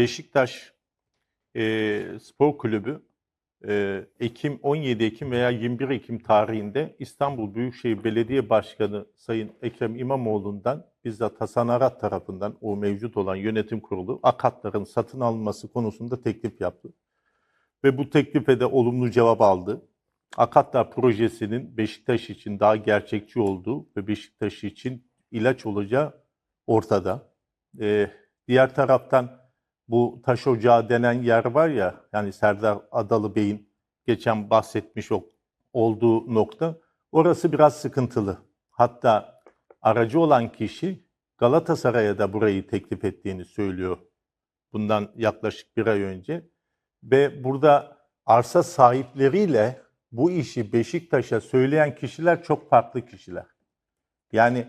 Beşiktaş e, Spor Kulübü e, Ekim 17 Ekim veya 21 Ekim tarihinde İstanbul Büyükşehir Belediye Başkanı Sayın Ekrem İmamoğlu'ndan bizzat Hasan Arat tarafından o mevcut olan yönetim kurulu akatların satın alınması konusunda teklif yaptı. Ve bu teklife de olumlu cevap aldı. Akatlar projesinin Beşiktaş için daha gerçekçi olduğu ve Beşiktaş için ilaç olacağı ortada. Ee, diğer taraftan bu taş ocağı denen yer var ya, yani Serdar Adalı Bey'in geçen bahsetmiş ol- olduğu nokta, orası biraz sıkıntılı. Hatta aracı olan kişi Galatasaray'a da burayı teklif ettiğini söylüyor. Bundan yaklaşık bir ay önce. Ve burada arsa sahipleriyle bu işi Beşiktaş'a söyleyen kişiler çok farklı kişiler. Yani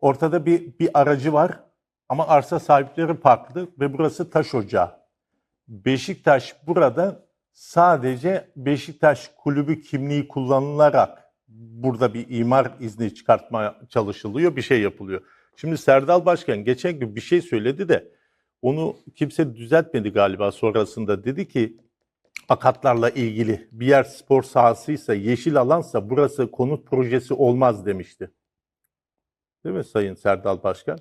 ortada bir, bir aracı var ama arsa sahipleri farklı ve burası taş ocağı. Beşiktaş burada sadece Beşiktaş kulübü kimliği kullanılarak burada bir imar izni çıkartmaya çalışılıyor, bir şey yapılıyor. Şimdi Serdal Başkan geçen gün bir şey söyledi de onu kimse düzeltmedi galiba sonrasında. Dedi ki akatlarla ilgili bir yer spor sahasıysa, yeşil alansa burası konut projesi olmaz demişti. Değil mi Sayın Serdal Başkan?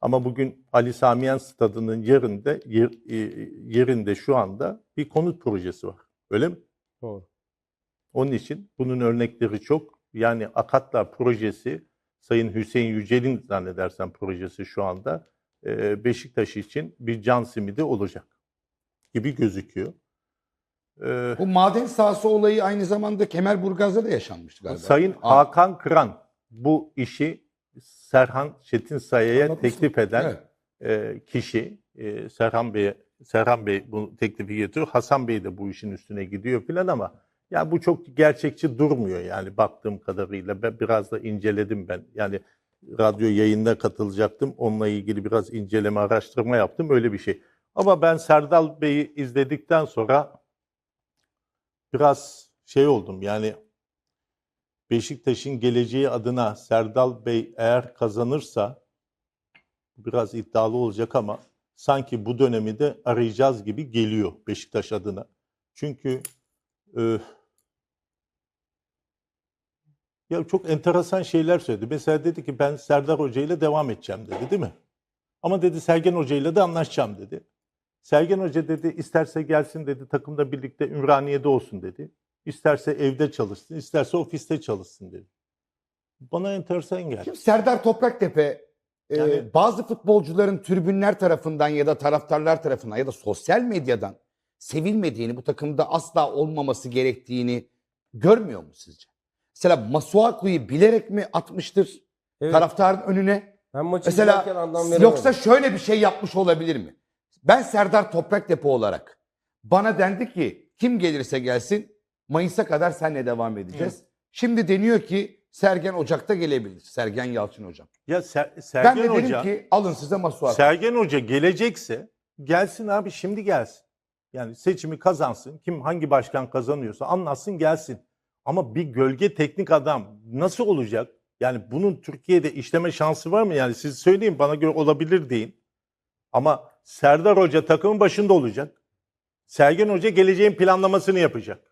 Ama bugün Ali Samiyen Stadı'nın yerinde yer, e, yerinde şu anda bir konut projesi var. Öyle mi? Doğru. Onun için bunun örnekleri çok. Yani Akatlar projesi Sayın Hüseyin Yücel'in zannedersem projesi şu anda e, Beşiktaş için bir can simidi olacak gibi gözüküyor. E, Bu maden sahası olayı aynı zamanda Kemerburgaz'da da yaşanmıştı galiba. Sayın Hakan Kıran bu işi Serhan Çetinsaya'ya Anlatmışsın. teklif eden Evet. e, kişi e, Serhan Bey Serhan Bey bu teklifi getiriyor. Hasan Bey de bu işin üstüne gidiyor filan ama ya bu çok gerçekçi durmuyor yani baktığım kadarıyla. Ben biraz da inceledim ben. Yani radyo yayında katılacaktım. Onunla ilgili biraz inceleme, araştırma yaptım. Öyle bir şey. Ama ben Serdal Bey'i izledikten sonra biraz şey oldum. Yani Beşiktaş'ın geleceği adına Serdal Bey eğer kazanırsa biraz iddialı olacak ama sanki bu dönemi de arayacağız gibi geliyor Beşiktaş adına. Çünkü e, ya çok enteresan şeyler söyledi. Mesela dedi ki ben Serdar Hoca ile devam edeceğim dedi değil mi? Ama dedi Sergen Hoca ile de anlaşacağım dedi. Sergen Hoca dedi isterse gelsin dedi takımda birlikte Ümraniye'de olsun dedi. İsterse evde çalışsın, isterse ofiste çalışsın dedi. Bana enteresan geldi. Şimdi Serdar Topraktepe e, Yani- bazı futbolcuların tribünler tarafından ya da taraftarlar tarafından ya da sosyal medyadan sevilmediğini, bu takımda asla olmaması gerektiğini görmüyor mu sizce? Mesela Masuaku'yu bilerek mi atmıştır Evet. taraftarın önüne? Ben maçı Mesela anlam yoksa şöyle bir şey yapmış olabilir mi? Ben Serdar Topraktepe olarak bana dendi ki kim gelirse gelsin Mayıs'a kadar seninle devam edeceğiz. Şimdi deniyor ki Sergen Ocak'ta gelebilir. Sergen Yalçın hocam. Ya Ser- Ben Sergen de dedim Hoca ki alın size Masuaku. Sergen Hoca gelecekse gelsin abi şimdi gelsin. Yani seçimi kazansın. Kim hangi başkan kazanıyorsa anlatsın gelsin. Ama bir gölge teknik adam nasıl olacak? Yani bunun Türkiye'de işleme şansı var mı? Yani siz söyleyin bana göre olabilir deyin. Ama Serdar Hoca takımın başında olacak. Sergen Hoca geleceğin planlamasını yapacak.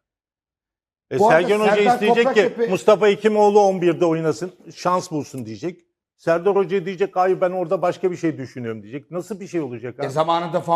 E Bu arada Sergen Hoca Serdar isteyecek ki Topraktepe- Mustafa Hekimoğlu 11'de oynasın, şans bulsun diyecek. Serdar Hoca diyecek hayır ben orada başka bir şey düşünüyorum diyecek. Nasıl bir şey olacak abi? E zamanında Van